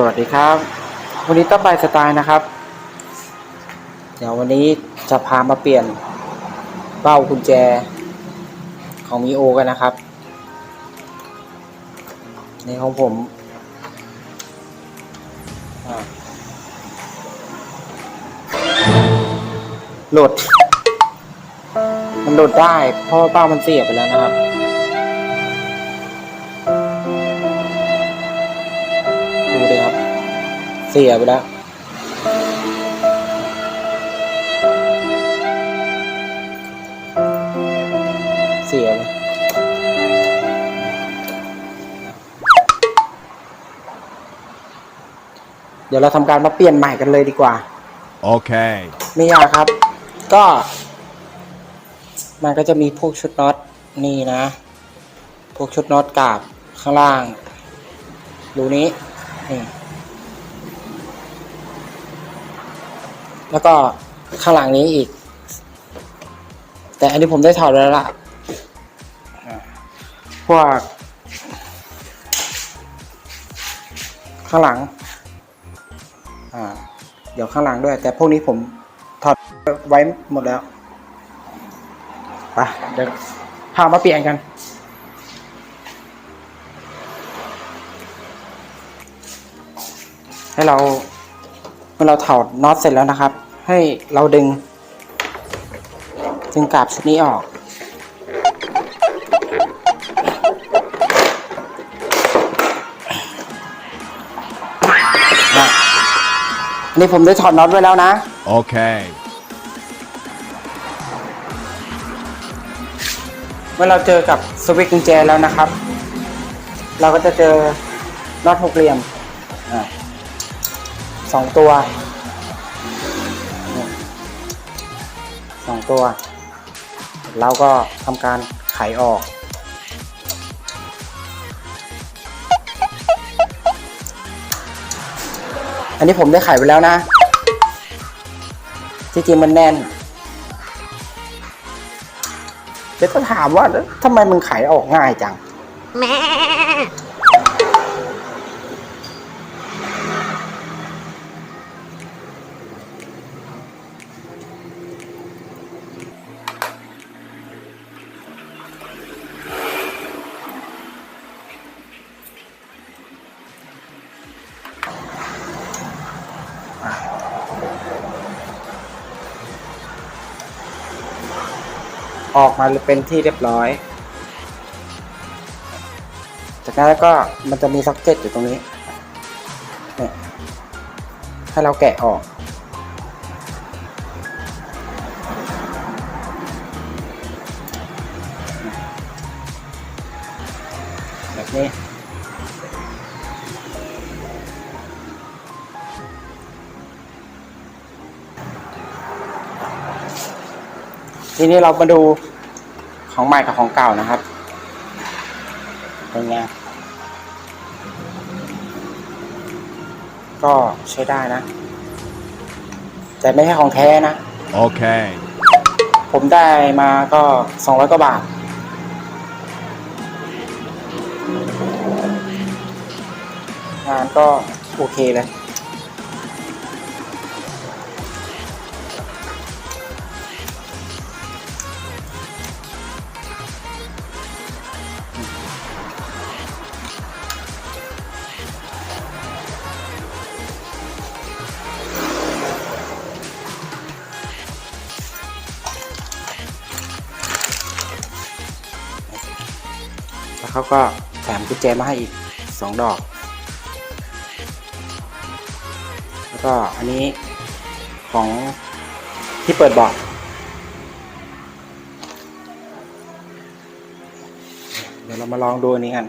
สวัสดีครับ วันนี้ต้องไปสไตล์นะครับ เดี๋ยววันนี้จะพามาเปลี่ยนเป้ากุญแจของมีโอกันนะครับ ในของผมโหลดมันโหลดได้เพราะว่าเป้ามันเสียไปแล้วนะครับ สียไปแล้วเสียไปเดี๋ยวเราทำการมาเปลี่ยนใหม่กันเลยดีกว่า Okay. ไม่ยากครับ ก็ มันก็จะมีพวกชุดน็อตนี่นะ พวกชุดน็อตกาบข้างล่าง รูนี้นี่ แล้วก็ข้างหลังนี้อีก แต่อันนี้ผมได้ถอดแล้วล่ะอ่าพวก ข้างหลัง อ่า เดี๋ยวข้างหลังด้วย แต่พวกนี้ผมถอดไว้หมดแล้วไปเดี๋ยวพามาเปลี่ยนกันให้เรา มื่อเราถอดน็อตเสร็จแล้วนะครับ ให้เราดึง ดึงกาบชุดนี้ออกอะอันนี้ผมได้ถอดน็อตไว้แล้วนะ Okay. เมื่อเราเจอกับสวิตช์กุญแจแล้วนะครับ เราก็จะเจอน็อตหกเหลี่ยมอะ สองตัวสองตัว เราก็ทำการไขออกอันนี้ผมได้ไขไปแล้วนะ ที่จริงมันแน่น เดี๋ยวก็ถามว่าทำไมมึงไขออกง่ายจัง ออกมาเป็นที่เรียบร้อย จากนั้นก็มันจะมีซ็อกเก็ตอยู่ตรงนี้เนี่ยให้เราแกะออก ทีนี้เรามาดูของใหม่กับของเก่านะครับ เป็นไง ก็ใช้ได้นะ แต่ไม่ใช่ของแท้นะ Okay. ผมได้มาก็สองร้อยกว่าบาท งานก็โอเคเลย เขาก็แถมกุญแจมาให้อีกสองดอก แล้วก็อันนี้ของที่เปิดเบอกเดี๋ยวเรามาลองดูอันนี้กัน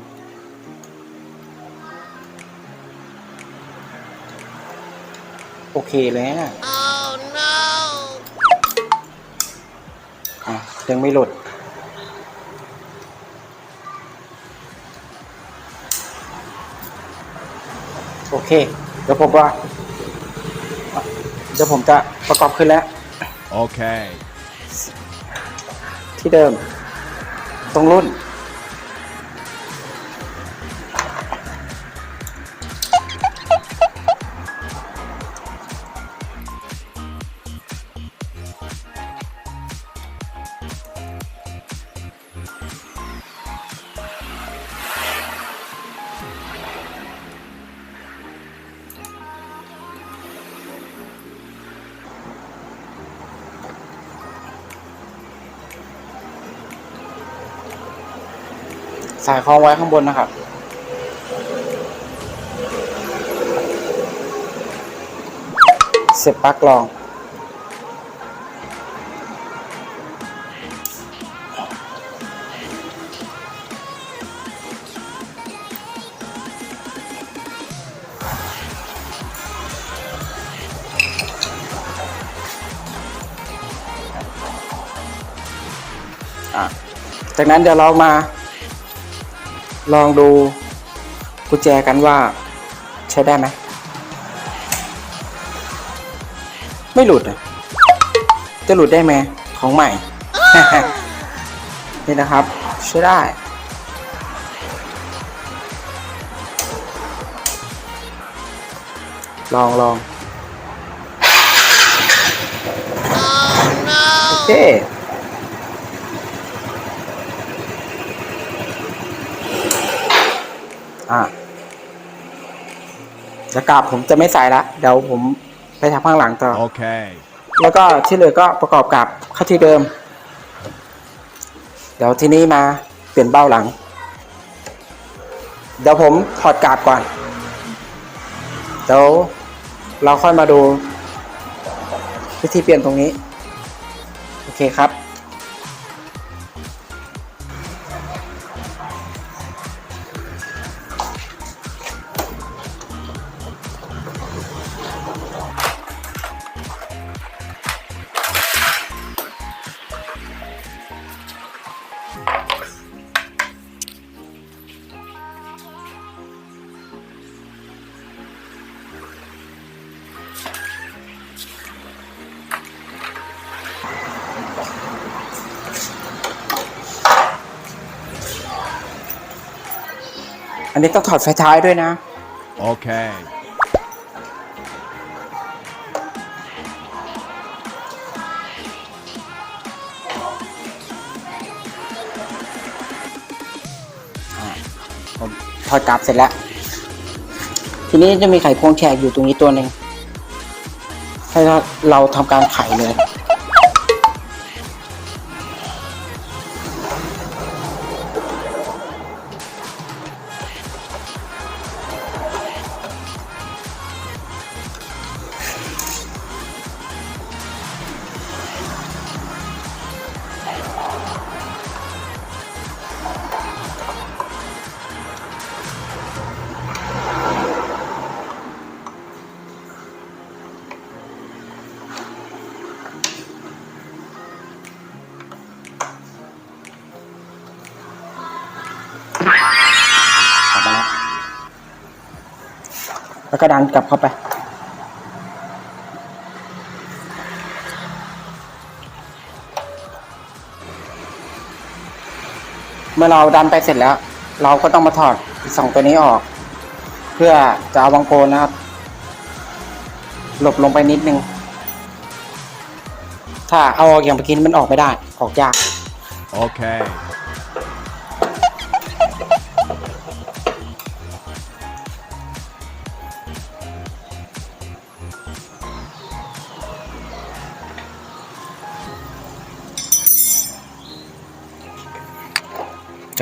โอเคเลยนะ Oh no! อะยังไม่หลุด เค เดี๋ยวผมว่าอะเดี๋ยวผมจะประกอบขึ้นแล้ว Okay. ที่เดิม ตรงรุ่น สายคล้องไว้ข้างบนนะครับ เสียบปลั๊กรอง อะจากนั้นเดี๋ยวเรามา ลองดูกุญแจกันว่าใช้ได้ไหม ไม่หลุดอะ จะหลุดได้ไหมของใหม่ นี่นะครับ ใช้ได้ ลองลอง โอเค อ่าจะกลับผมจะไม่ใส่ละเดี๋ยวผมไปทำข้างหลังต่อ Okay. แล้วก็ที่เหลือก็ประกอบกับเข้าที่เดิม เดี๋ยวทีนี้มาเปลี่ยนเบ้าหลัง เดี๋ยวผมถอดกาบก่อน เดี๋ยวเราค่อยมาดูวิธีเปลี่ยนตรงนี้ โอเคครับ นนี้ต้องถอดไฟท้ายด้วยนะ Okay. ผมถอดกลับเสร็จแล้ว ทีนี้จะมีไข่พวงแขกอยู่ตรงนี้ตัวหนึ่งให้เราเราทำการไขเลย แล้วก็ดันกลับเข้าไป เมื่อเราดันไปเสร็จแล้ว เราก็ต้องมาถอดสองตัวนี้ออก เพื่อจะเอาบังโกนนะครับ หลบลงไปนิดนึง ถ้าเอาออกอย่างเมื่อกี้มันออกไม่ได้ ออกยาก Okay.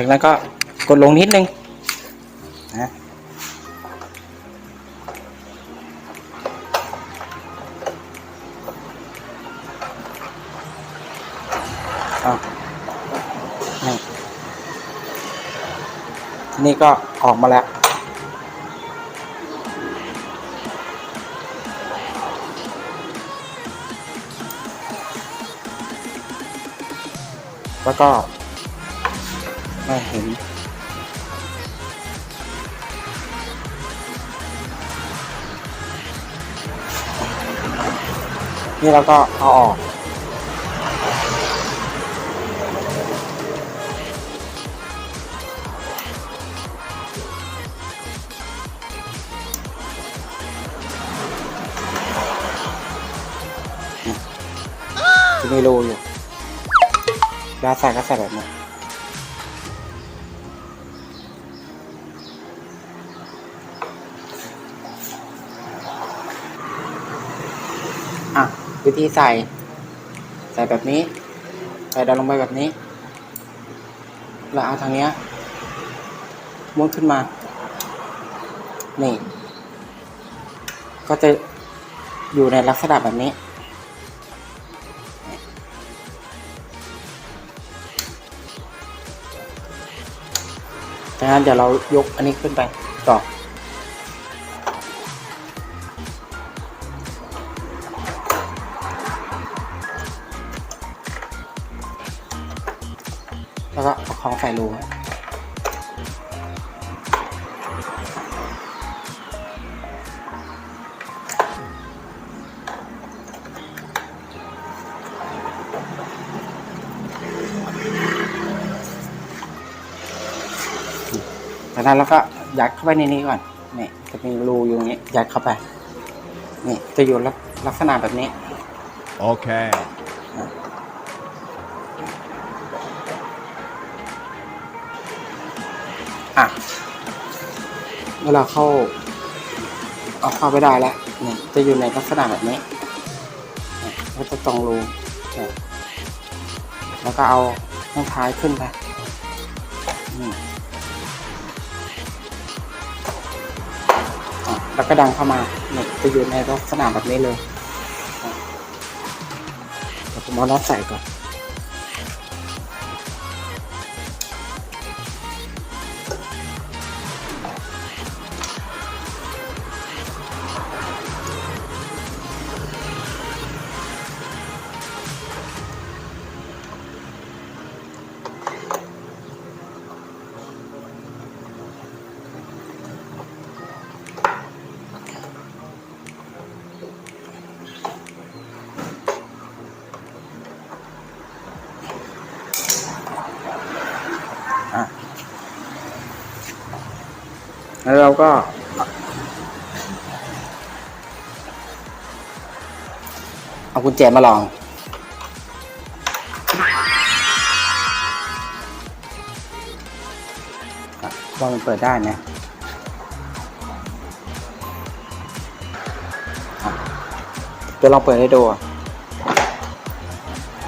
จากนั้นก็กดลงนิดนึงนะเอนี่ก็ออกมาแล้วแล้วก็ ไม่เห็นนี่เราก็เอาออกจะมีรูอยู่ดาใส่ก็ใส่แบบนี้ อะ วิธีใส่ ใส่แบบนี้ ใส่ดันลงไปแบบนี้ แล้วเอาทางเนี้ยม้วนขึ้นมา นี่ ก็จะอยู่ในลักษณะแบบนี้ ดังนั้นเดี๋ยวเรายกอันนี้ขึ้นไปต่อ ของใส่รูไว้จากนั้นเราก็ยัดเข้าไปในนี้ก่อน นี่ จะมีรูอยู่อย่างนี้ ยัดเข้าไป นี่ จะอยู่ลักษณะแบบนี้ Okay. อ่ะเวลาเข้าเอาเข้าไปได้แล้วเนี่ยจะอยู่ในลักษณะแบบนี้ก็จะตรงรูนี่แล้วก็เอาข้างท้ายขึ้นไปแล้วก็ดังเข้ามาเนี่ยจะอยู่ในลักษณะแบบนี้เลยเดี๋ยวผมเอาน็อตใส่ก่อน แล้วเราก็เอากุญแจมาลองอะว่ามันเปิดได้ไหมอะเดี๋ยวลองเปิดให้ดูอะ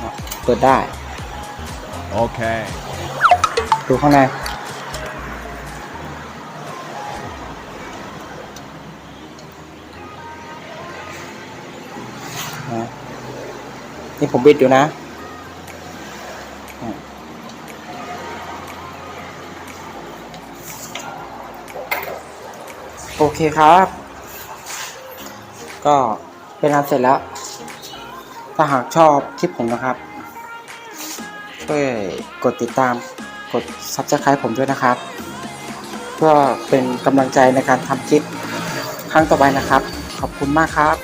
อะเปิดได้ Okay. ดูข้างใน นะนี่ ผมบิดอยู่นะ โอเคครับ ก็เป็นอันเสร็จแล้ว ถ้าหากชอบคลิปผมนะครับ ช่วยกดติดตามกด subscribe ผมด้วยนะครับ เพื่อเป็นกำลังใจในการทำคลิปครั้งต่อไปนะครับ ขอบคุณมากครับ